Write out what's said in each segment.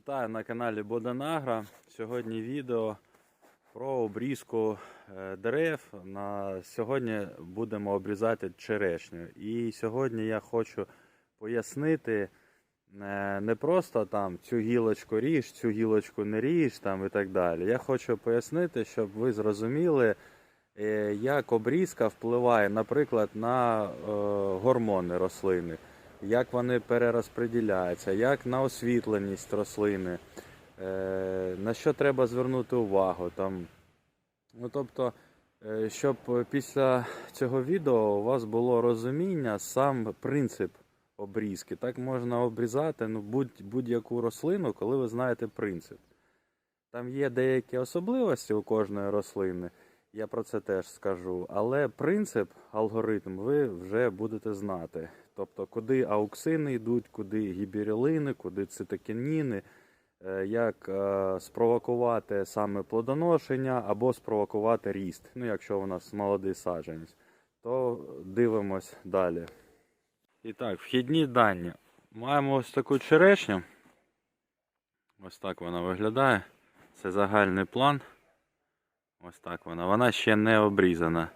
Вітаю на каналі Боданагра. Сьогодні відео про обрізку е, дерев. На сьогодні будемо обрізати черешню. І сьогодні я хочу пояснити е, не просто там цю гілочку ріж, цю гілочку не ріж там і так далі. Я хочу пояснити, щоб ви зрозуміли, е, як обрізка впливає, наприклад, на гормони рослини як вони перерозподіляються, як на освітленість рослини, е, на що треба звернути увагу. Там. Ну, тобто, е, щоб після цього відео у вас було розуміння, сам принцип обрізки. Так можна обрізати ну, будь- будь-яку рослину, коли ви знаєте принцип. Там є деякі особливості у кожної рослини, я про це теж скажу. Але принцип, алгоритм ви вже будете знати. Тобто, куди ауксини йдуть, куди гіберелини, куди цитокініни, е, як е, спровокувати саме плодоношення або спровокувати ріст. Ну, якщо у нас молодий саджанець, то дивимось далі. І так, вхідні дані. Маємо ось таку черешню. Ось так вона виглядає. Це загальний план. Ось так вона. Вона ще не обрізана.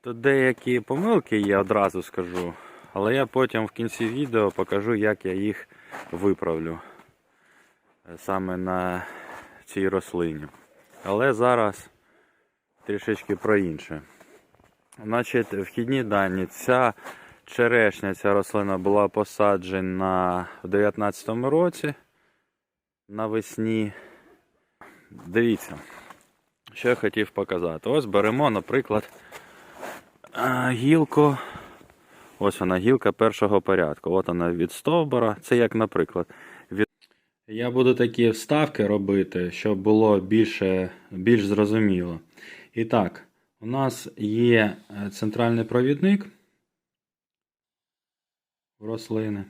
Тут деякі помилки є, одразу скажу. Але я потім в кінці відео покажу, як я їх виправлю е, саме на цій рослині. Але зараз трішечки про інше. Значить, вхідні дані. Ця черешня, ця рослина була посаджена в 2019 році навесні. Дивіться, я хотів показати. Ось беремо, наприклад, гілку. Ось вона гілка першого порядку. От вона від стовбура. Це як, наприклад, від. Я буду такі вставки робити, щоб було більше, більш зрозуміло. І так, у нас є е, центральний провідник в рослини.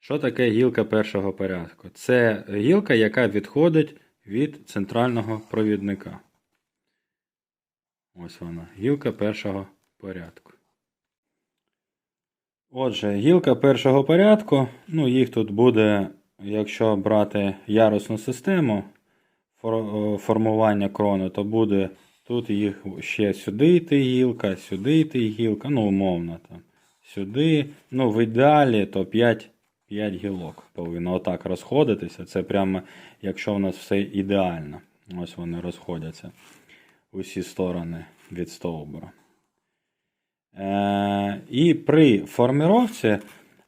Що таке гілка першого порядку? Це гілка, яка відходить від центрального провідника. Ось вона, гілка першого порядку. Отже, гілка першого порядку, ну їх тут буде, якщо брати ярусну систему е, формування крони, то буде тут їх ще сюди йти гілка, сюди йти гілка, ну умовно там. Сюди, ну в ідеалі, то 5, 5 гілок повинно отак розходитися. Це прямо, якщо у нас все ідеально. Ось вони розходяться усі сторони від стовбура. Е, і при форміровці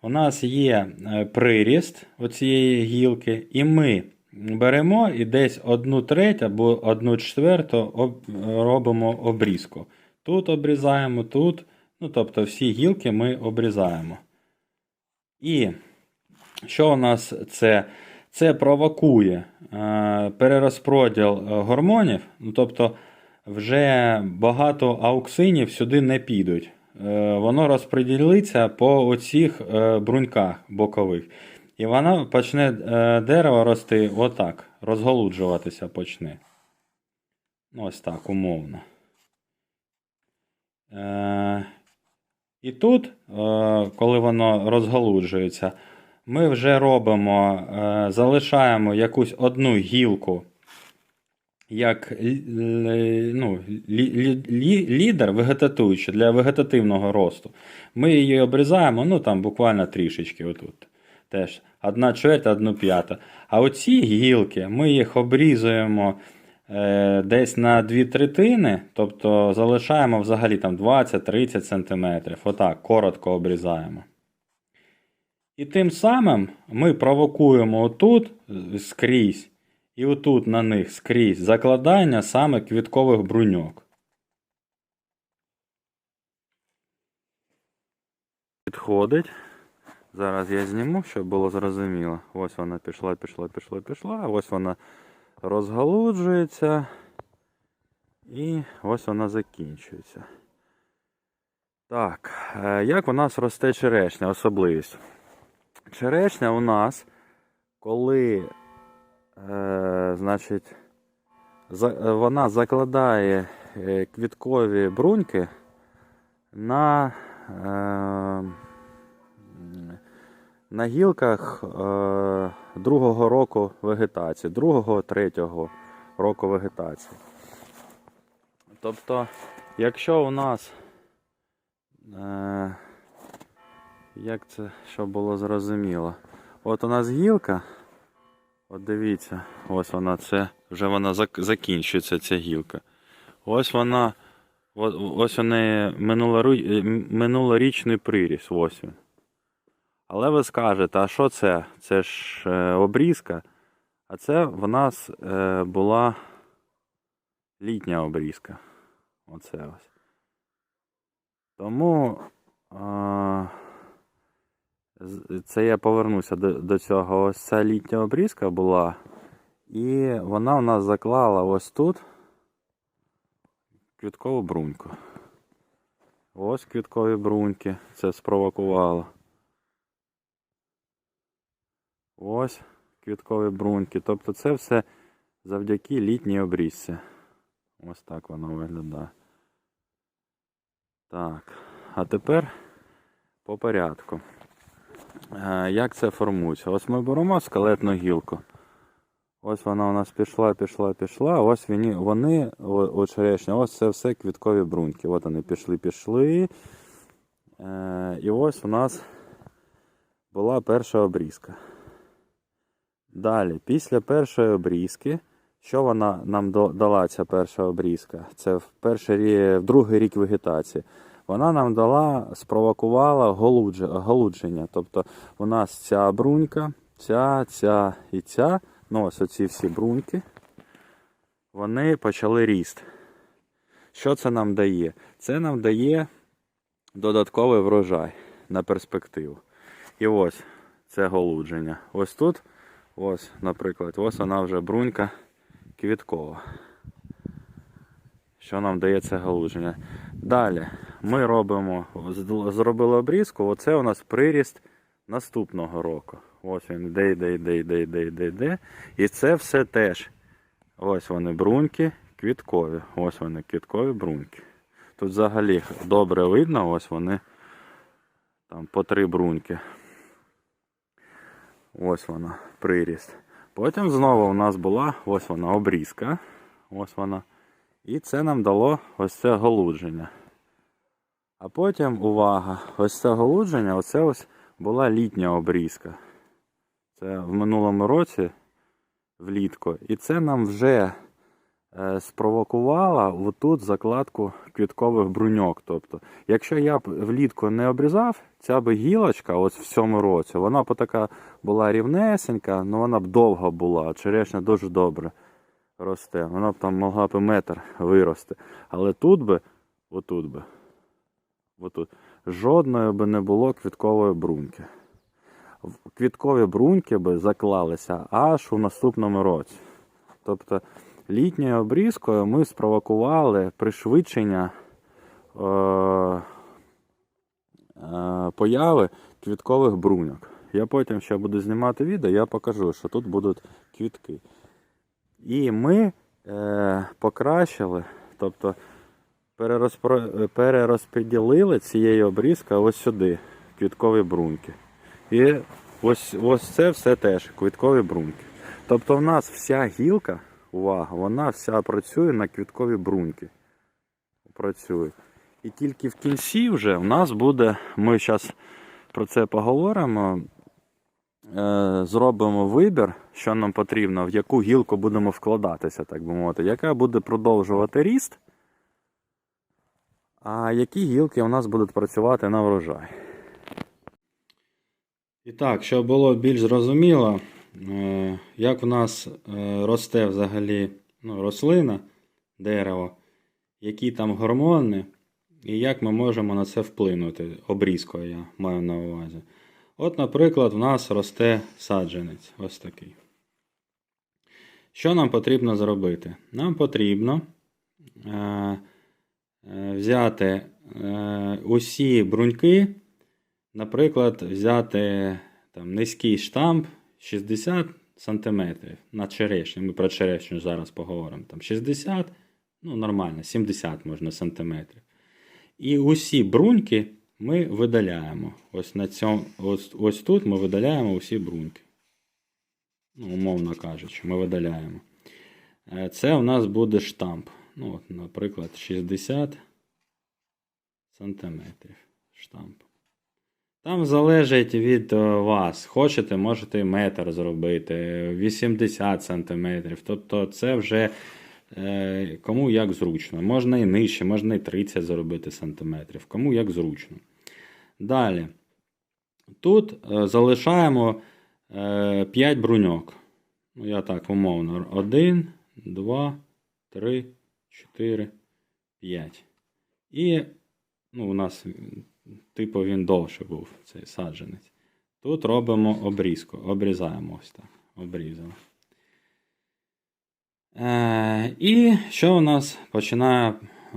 у нас є е, приріст оцієї гілки, і ми беремо і десь одну треть або одну четверту об, робимо обрізку. Тут обрізаємо, тут, ну тобто всі гілки ми обрізаємо. І що у нас це? Це провокує е, перерозподіл е, гормонів, ну тобто вже багато ауксинів сюди не підуть. Е, Воно розподілиться по оцих е, бруньках бокових. І воно почне е, дерево рости отак, розголуджуватися почне. Ось так, умовно. І тут, коли воно розголуджується, ми вже робимо, залишаємо якусь одну гілку як л- ну, лі- лі- лі- лідер вегетатуючий для вегетативного росту. Ми її обрізаємо, ну там буквально трішечки отут. Теж одна чверть, одну п'ята. А оці гілки ми їх обрізуємо е, десь на дві третини, тобто залишаємо взагалі там 20-30 см. Отак, коротко обрізаємо. І тим самим ми провокуємо отут е, скрізь і отут на них скрізь закладання саме квіткових бруньок. Підходить. Зараз я зніму, щоб було зрозуміло. Ось вона пішла, пішла, пішла, пішла. Ось вона розгалуджується. І ось вона закінчується. Так, е, як у нас росте черешня, особливість? Черешня у нас, коли Е, значить, за, вона закладає е, квіткові бруньки на е, на гілках другого року вегетації, другого, третього року вегетації. Тобто, якщо у нас, як це щоб було зрозуміло, от у нас гілка, от дивіться, ось вона це, вже вона закінчується ця гілка. Ось вона, ось у неї минулорічний приріс, ось він. Але ви скажете, а що це? Це ж е, обрізка. А це в нас е, була літня обрізка. Оце ось. Тому з- це я повернуся до, до цього. Ось ця літня обрізка була. І вона у нас заклала ось тут квіткову бруньку. Ось квіткові бруньки. Це спровокувало. Ось квіткові бруньки. Тобто це все завдяки літній обрізці. Ось так воно виглядає. Так, а тепер по порядку. Е, Як це формується? Ось ми беремо скелетну гілку. Ось вона у нас пішла, пішла, пішла. Ось вони, вони черешня, ось це все квіткові бруньки. От вони пішли, пішли. Е, і ось у нас була перша обрізка. Далі, після першої обрізки, що вона нам дала ця перша обрізка? Це в, перший, в другий рік вегетації. Вона нам дала, спровокувала голудже, голудження. Тобто у нас ця брунька, ця, ця і ця, ну ось оці всі бруньки, вони почали ріст. Що це нам дає? Це нам дає додатковий врожай на перспективу. І ось це голудження. Ось тут Ось, наприклад, ось вона вже брунька квіткова. Що нам дає це галуження. Далі ми робимо, зробили обрізку, оце у нас приріст наступного року. Ось він йде, йде, йде, йде, йде, йде, йде. І це все теж. Ось вони бруньки квіткові. Ось вони квіткові бруньки. Тут взагалі добре видно, ось вони там по три бруньки. Ось вона, приріст. Потім знову у нас була ось вона обрізка. Ось вона. І це нам дало ось це голудження. А потім, увага, ось це голудження, оце ось була літня обрізка. Це в минулому році влітку. І це нам вже е, спровокувало отут закладку квіткових бруньок. Тобто, якщо я б влітку не обрізав, ця би гілочка, ось в цьому році, вона б така була рівнесенька, але вона б довга була. Черешня дуже добре росте. Вона б там могла б метр вирости. Але тут би, отут би, отут, жодної би не було квіткової бруньки. Квіткові бруньки би заклалися аж у наступному році. Тобто літньою обрізкою ми спровокували пришвидшення е, е, появи квіткових бруньок. Я потім ще буду знімати відео, я покажу, що тут будуть квітки. І ми е, покращили, тобто перерозпро- перерозподілили цією обрізкою ось сюди квіткові бруньки. І ось, ось це все теж квіткові бруньки. Тобто в нас вся гілка, увага, вона вся працює на квіткові бруньки. Працює. І тільки в кінці вже в нас буде, ми зараз про це поговоримо, зробимо вибір, що нам потрібно, в яку гілку будемо вкладатися, так би мовити, яка буде продовжувати ріст, а які гілки у нас будуть працювати на врожай. І так, щоб було більш зрозуміло, е, як в нас е, росте взагалі ну, рослина, дерево, які там гормони, і як ми можемо на це вплинути. Обрізкою я маю на увазі. От, наприклад, в нас росте саджанець. Ось такий. Що нам потрібно зробити? Нам потрібно е, е, взяти е, усі бруньки, наприклад, взяти там, низький штамп 60 см на черешню. Ми про черешню зараз поговоримо. Там 60, ну нормально, 70 можна сантиметрів. І усі бруньки ми видаляємо. Ось, на цьому, ось, ось тут ми видаляємо усі бруньки. Ну, умовно кажучи, ми видаляємо. Е, Це у нас буде штамп. Ну, от, наприклад, 60 сантиметрів штамп. Там залежить від е, вас. Хочете, можете метр зробити, 80 сантиметрів. Тобто це вже е, кому як зручно. Можна і нижче, можна і 30 зробити сантиметрів. Кому як зручно. Далі. Тут е, залишаємо е, 5 бруньок. Ну, я так умовно. 1, 2, 3, 4, 5. І ну, у нас типу він довше був, цей саджанець. Тут робимо обрізку. Обрізаємо ось так. Обрізали. Е, і що у нас починає е,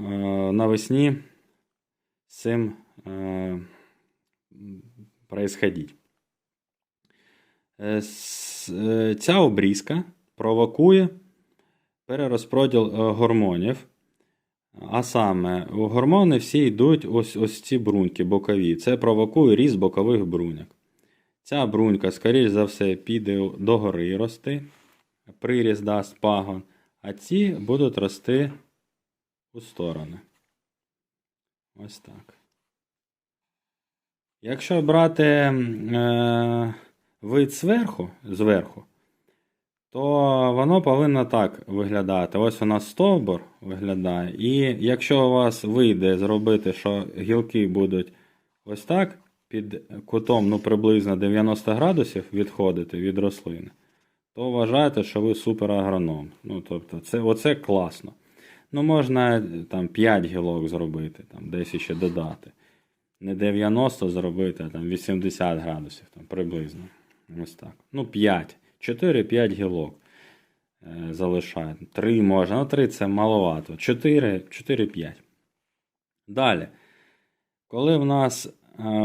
навесні з цим е, происходить? С- е, Ця обрізка провокує перерозподіл е, гормонів. А саме, гормони всі йдуть ось ось ці бруньки бокові. Це провокує ріст бокових бруньок. Ця брунька, скоріш за все, піде догори рости, приріст дасть пагон, а ці будуть рости у сторони. Ось так. Якщо брати е, вид зверху, зверху, то воно повинно так виглядати. Ось у нас стовбур виглядає. І якщо у вас вийде зробити, що гілки будуть ось так, під кутом ну, приблизно 90 градусів відходити від рослини, то вважайте, що ви суперагроном. Ну, тобто, це, оце класно. Ну, можна там 5 гілок зробити, там, десь ще додати. Не 90 зробити, а там 80 градусів там, приблизно. Ось так. Ну, 5. 4-5 гілок е, залишаємо. 3 можна, ну 3 це маловато. 4, 4-5. Далі. Коли в нас е,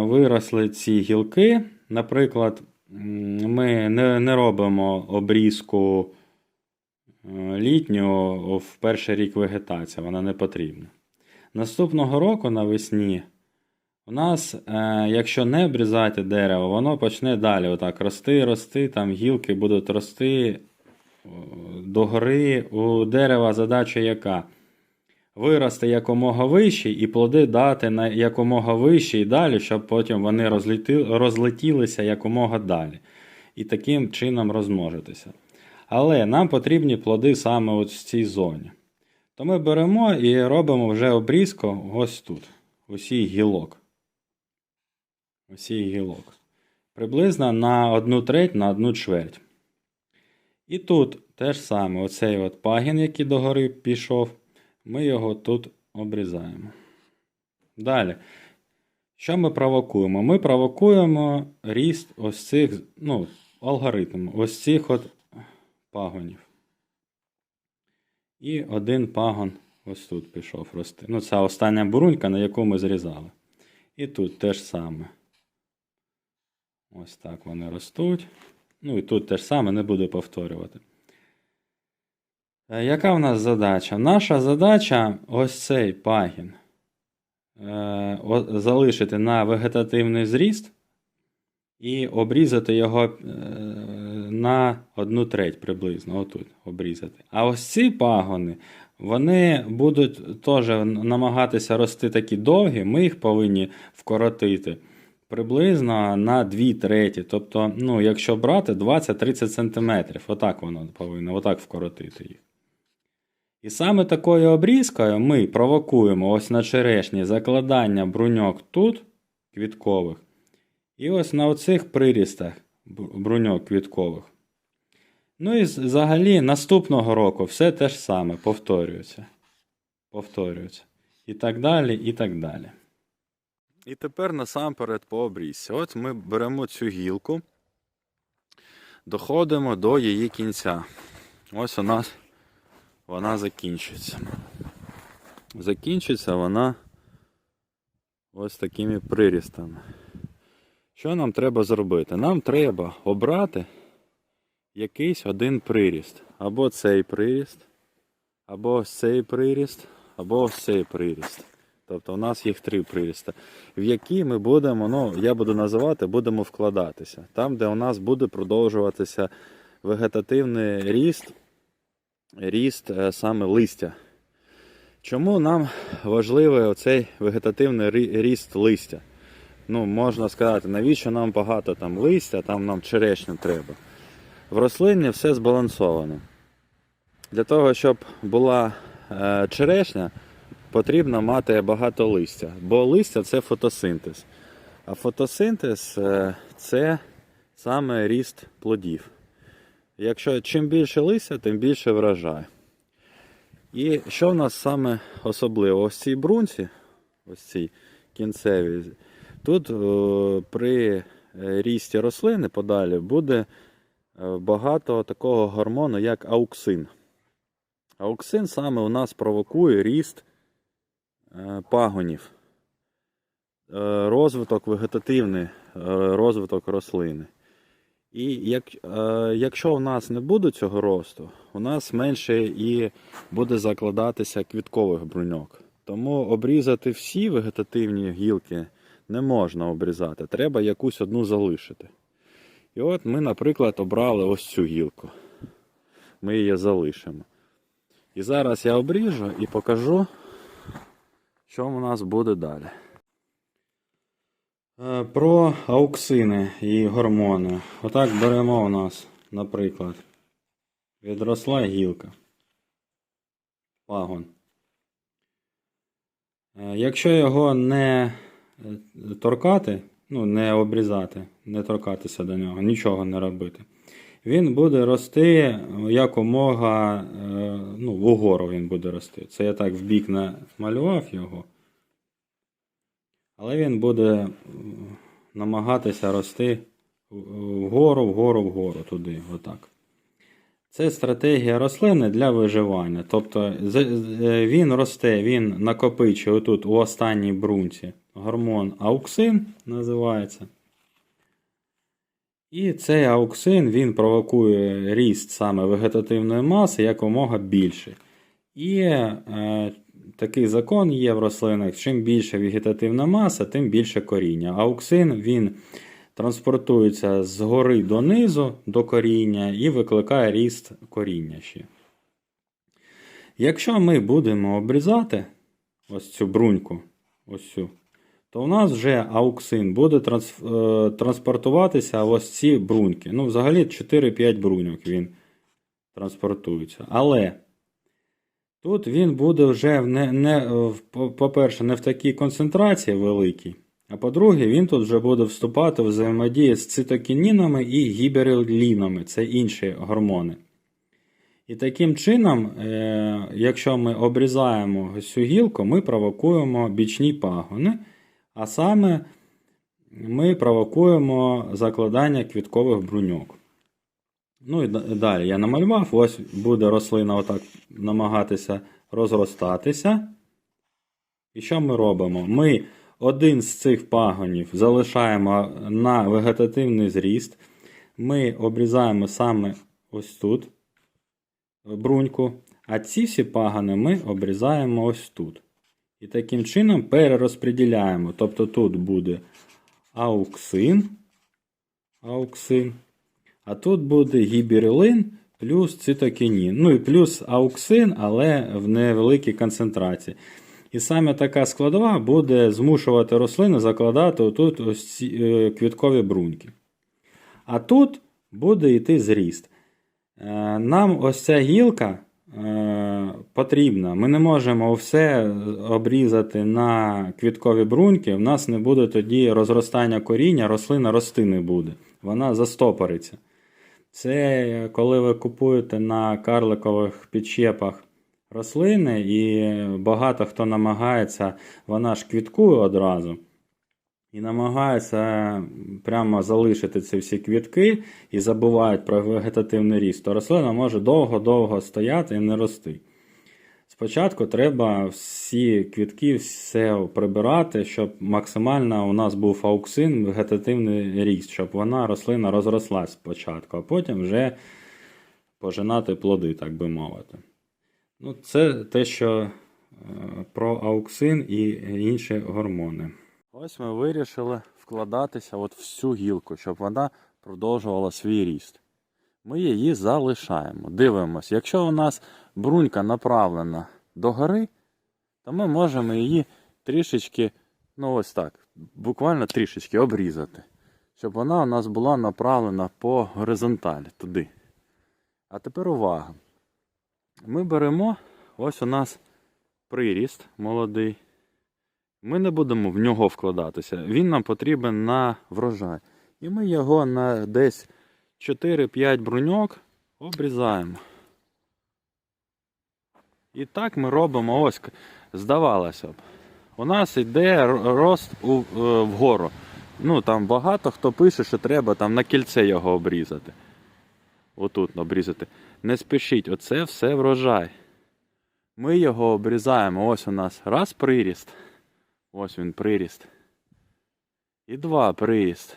виросли ці гілки, наприклад, ми не, не робимо обрізку е, літню в перший рік вегетації, вона не потрібна. Наступного року навесні у нас, е, якщо не обрізати дерево, воно почне далі отак рости, рости, там гілки будуть рости о, догори. У дерева задача яка? Вирости якомога вище і плоди дати на якомога вище і далі, щоб потім вони розлети, розлетілися якомога далі. І таким чином розмножитися. Але нам потрібні плоди саме от в цій зоні. То ми беремо і робимо вже обрізку ось тут, усій гілок. Усій гілок. Приблизно на одну треть, на одну чверть. І тут теж саме, оцей от пагін, який догори пішов, ми його тут обрізаємо. Далі. Що ми провокуємо? Ми провокуємо ріст ось цих, ну, алгоритм, ось цих от пагонів. І один пагон ось тут пішов рости. Ну, це остання бурунька, на яку ми зрізали. І тут теж саме. Ось так вони ростуть. Ну і тут теж саме не буду повторювати. Е, Яка в нас задача? Наша задача ось цей пагін е, залишити на вегетативний зріст і обрізати його е, на одну треть приблизно. Отут обрізати. А ось ці пагони, вони будуть теж намагатися рости такі довгі, ми їх повинні вкоротити приблизно на 2 треті. Тобто, ну, якщо брати 20-30 см, отак воно повинно, отак вкоротити їх. І саме такою обрізкою ми провокуємо ось на черешні закладання бруньок тут, квіткових, і ось на оцих прирістах бруньок квіткових. Ну і взагалі наступного року все те ж саме повторюється. Повторюється. І так далі, і так далі. І тепер насамперед по обрізці. От ми беремо цю гілку, доходимо до її кінця. Ось у нас вона закінчується. Закінчиться вона ось такими прирістами. Що нам треба зробити? Нам треба обрати якийсь один приріст. Або цей приріст, або ось цей приріст, або ось цей приріст. Тобто у нас їх три приріста, в які ми будемо, ну я буду називати, будемо вкладатися. Там, де у нас буде продовжуватися вегетативний ріст, ріст е, саме листя. Чому нам важливий оцей вегетативний ріст листя? Ну, можна сказати, навіщо нам багато там листя, там нам черешню треба. В рослині все збалансовано. Для того, щоб була е, черешня, потрібно мати багато листя, бо листя це фотосинтез. А фотосинтез е, це саме ріст плодів. Якщо чим більше листя, тим більше врожай. І що в нас саме особливо? Ось цій брунці, ось цій кінцевій, тут е, при е, рісті рослини подалі буде багато такого гормону, як ауксин. Ауксин саме у нас провокує ріст пагонів, е, розвиток вегетативний, е, розвиток рослини. І як, е, якщо у нас не буде цього росту, у нас менше і буде закладатися квіткових бруньок. Тому обрізати всі вегетативні гілки не можна обрізати, треба якусь одну залишити. І от ми, наприклад, обрали ось цю гілку. Ми її залишимо. І зараз я обріжу і покажу, що у нас буде далі. Е, Про ауксини і гормони. Отак беремо у нас, наприклад, відросла гілка. Пагон. Е, Якщо його не е, торкати, ну, не обрізати, не торкатися до нього, нічого не робити, він буде рости якомога, е, ну, вгору він буде рости. Це я так в бік намалював його. Але він буде намагатися рости вгору, вгору, вгору, туди, отак. Це стратегія рослини для виживання. Тобто е, він росте, він накопичує тут у останній брунці гормон ауксин називається. І цей ауксин він провокує ріст саме вегетативної маси якомога більше. І е, такий закон є в рослинах: чим більше вегетативна маса, тим більше коріння. Ауксин він транспортується з гори донизу до коріння і викликає ріст коріння ще. Якщо ми будемо обрізати ось цю бруньку, ось цю, то у нас вже ауксин буде е, транспортуватися ось ці бруньки. Ну, взагалі 4-5 бруньок він транспортується. Але тут він буде вже не, не, в- по- по-перше, не в такій концентрації великій. А по-друге, він тут вже буде вступати в взаємодію з цитокінінами і гіберелінами, це інші гормони. І таким чином, е, якщо ми обрізаємо цю гілку, ми провокуємо бічні пагони, а саме ми провокуємо закладання квіткових бруньок. Ну і далі я намалював, ось буде рослина отак намагатися розростатися. І що ми робимо? Ми один з цих пагонів залишаємо на вегетативний зріст. Ми обрізаємо саме ось тут бруньку, а ці всі пагони ми обрізаємо ось тут. І таким чином перерозподіляємо. Тобто тут буде ауксин, ауксин, а тут буде гіберелин плюс цитокінін. Ну і плюс ауксин, але в невеликій концентрації. І саме така складова буде змушувати рослини закладати отут ось ці е, квіткові бруньки. А тут буде йти зріст. Е, Нам ось ця гілка потрібна. Ми не можемо все обрізати на квіткові бруньки. У нас не буде тоді розростання коріння, рослина рости не буде. Вона застопориться. Це коли ви купуєте на карликових підщепах рослини, і багато хто намагається, вона ж квіткує одразу. І намагаються прямо залишити ці всі квітки і забувають про вегетативний ріст, то рослина може довго-довго стояти і не рости. Спочатку треба всі квітки, все прибирати, щоб максимально у нас був ауксин, вегетативний ріст, щоб вона рослина розрослась спочатку, а потім вже пожинати плоди, так би мовити. Ну, це те, що про ауксин і інші гормони. Ось ми вирішили вкладатися от всю гілку, щоб вона продовжувала свій ріст. Ми її залишаємо. Дивимось, якщо у нас брунька направлена догори, то ми можемо її трішечки, ну ось так, буквально трішечки обрізати, щоб вона у нас була направлена по горизонталі туди. А тепер увага. Ми беремо, ось у нас приріст молодий. Ми не будемо в нього вкладатися. Він нам потрібен на врожай. І ми його на десь 4-5 бруньок обрізаємо. І так ми робимо ось, здавалося б. У нас йде рост е, вгору. Ну там багато хто пише, що треба там на кільце його обрізати. Отут обрізати. Не спішіть, оце все врожай. Ми його обрізаємо. Ось у нас раз приріст. Ось він приріст. І два приріст.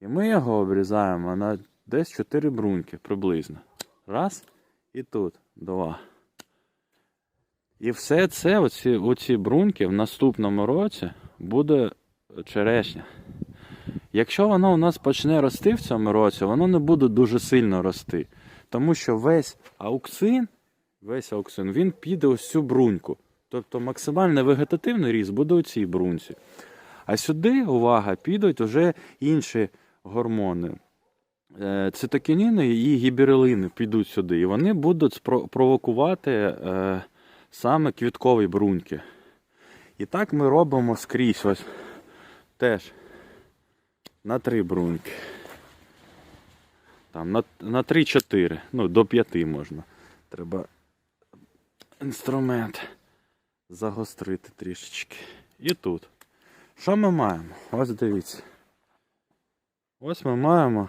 І ми його обрізаємо на десь 4 бруньки приблизно. Раз. І тут два. І все це, оці, оці бруньки в наступному році буде черешня. Якщо воно у нас почне рости в цьому році, воно не буде дуже сильно рости. Тому що весь ауксин, весь ауксин, він піде ось цю бруньку. Тобто максимальний вегетативний ріст буде у цій брунці. А сюди, увага, підуть вже інші гормони. Е, Цитокініни і гіберелини підуть сюди. І вони будуть провокувати е, саме квіткові бруньки. І так ми робимо скрізь ось теж на три бруньки. Там на, на 3-4, ну до 5 можна. Треба інструмент загострити трішечки. І тут. Що ми маємо? Ось дивіться. Ось ми маємо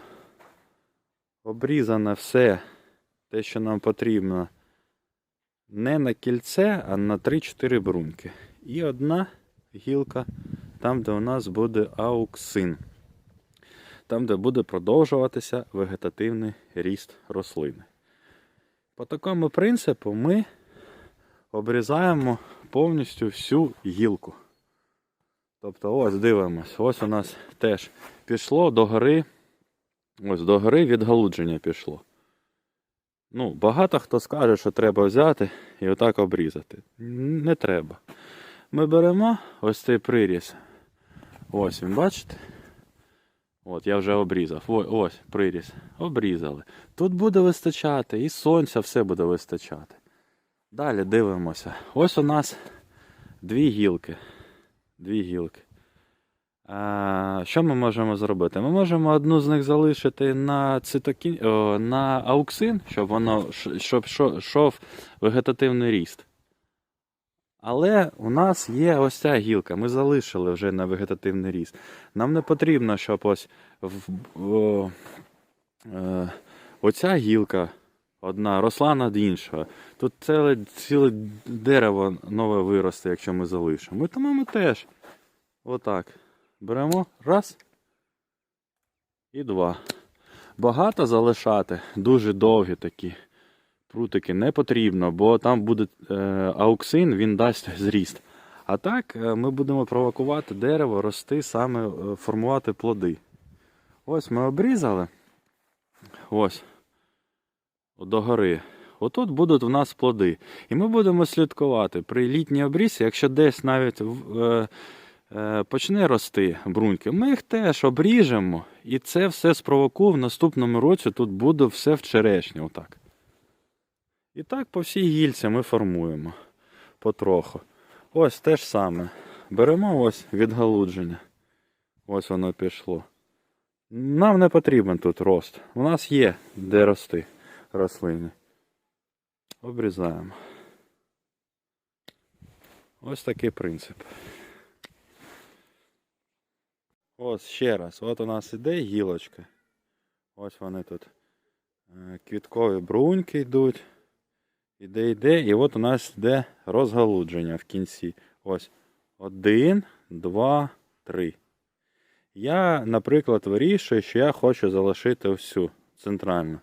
обрізане все, те, що нам потрібно. Не на кільце, а на 3-4 бруньки. І одна гілка, там, де у нас буде ауксин. Там, де буде продовжуватися вегетативний ріст рослини. По такому принципу ми обрізаємо повністю всю гілку. Тобто, ось дивимось, ось у нас теж пішло до гори. Ось до гори відгалудження пішло. Ну, багато хто скаже, що треба взяти і отак обрізати. Не треба. Ми беремо ось цей приріз. Ось він, бачите? От, я вже обрізав. Ось, ось приріз. Обрізали. Тут буде вистачати, і сонця все буде вистачати. Далі дивимося. Ось у нас дві гілки. Дві гілки. Що ми можемо зробити? Ми можемо одну з них залишити на цитокін... на ауксин, щоб воно щоб шо- йшов вегетативний ріст. Але у нас є ось ця гілка. Ми залишили вже на вегетативний ріст. Нам не потрібно, щоб ось в, е, оця гілка одна росла над іншою. Тут ціле, ціле дерево нове виросте, якщо ми залишимо. І тому ми теж отак беремо раз і два. Багато залишати, дуже довгі такі прутики не потрібно, бо там буде е, ауксин, він дасть зріст. А так е, ми будемо провокувати дерево рости, саме е, формувати плоди. Ось ми обрізали. Ось. Догори. Отут будуть у нас плоди. І ми будемо слідкувати при літній обрізці, якщо десь навіть е, е, почне рости бруньки, ми їх теж обріжемо, і це все спровокує в наступному році. Тут буде все в черешні. Отак. І так по всій гільці ми формуємо потроху. Ось те ж саме. Беремо ось відгалудження. Ось воно пішло. Нам не потрібен тут рост. У нас є де рости рослини. Обрізаємо. Ось такий принцип. Ось ще раз. От у нас іде гілочка. Ось вони тут. е, Квіткові бруньки йдуть. Іде, йде, і от у нас йде розгалудження в кінці. Ось. Один, два, три. Я, наприклад, вирішую, що я хочу залишити всю центральну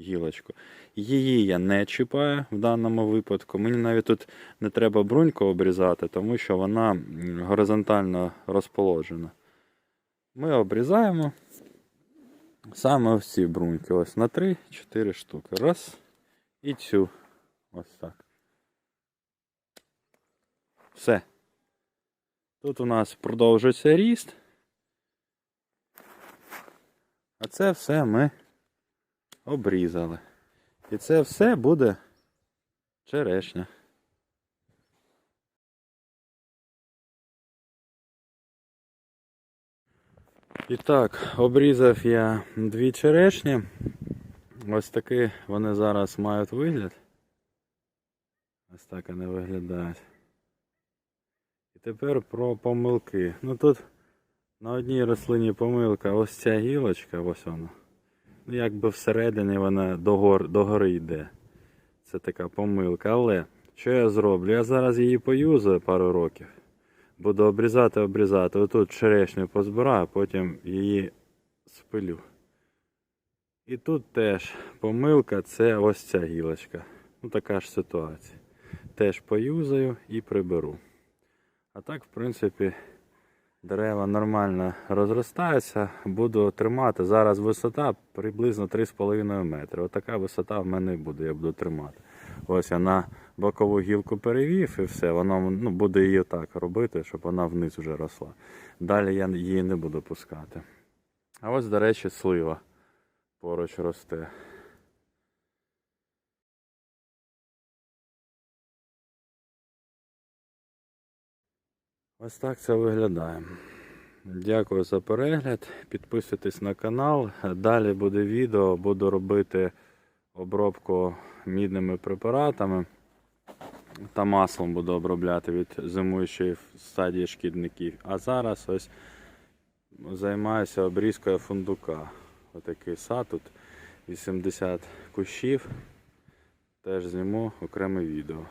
гілочку. Її я не чіпаю в даному випадку. Мені навіть тут не треба бруньку обрізати, тому що вона горизонтально розположена. Ми обрізаємо саме ось ці бруньки. Ось на 3-4 штуки. Раз. І цю. Ось так. Все. Тут у нас продовжується ріст. А це все ми обрізали. І це все буде черешня. І так, обрізав я дві черешні. Ось такі вони зараз мають вигляд. Ось так вони виглядають. І тепер про помилки. Ну тут на одній рослині помилка, ось ця гілочка, ось вона. Ну, якби всередині вона догор, догори йде. Це така помилка. Але що я зроблю? Я зараз її поюзаю пару років. Буду обрізати, обрізати. Отут черешню позбираю, потім її спилю. І тут теж помилка це ось ця гілочка. Ну така ж ситуація. Теж поюзаю і приберу. А так, в принципі, дерева нормально розростаються. Буду тримати. Зараз висота приблизно 3,5 метри. Отака висота в мене буде, я буду тримати. Ось я на бокову гілку перевів і все, воно ну, буде її так робити, щоб вона вниз вже росла. Далі я її не буду пускати. А ось, до речі, слива поруч росте. Ось так це виглядає. Дякую за перегляд. Підписуйтесь на канал. Далі буде відео, буду робити обробку мідними препаратами та маслом буду обробляти від зимуючої стадії шкідників. А зараз ось займаюся обрізкою фундука. Отакий сад тут 80 кущів. Теж зніму окреме відео.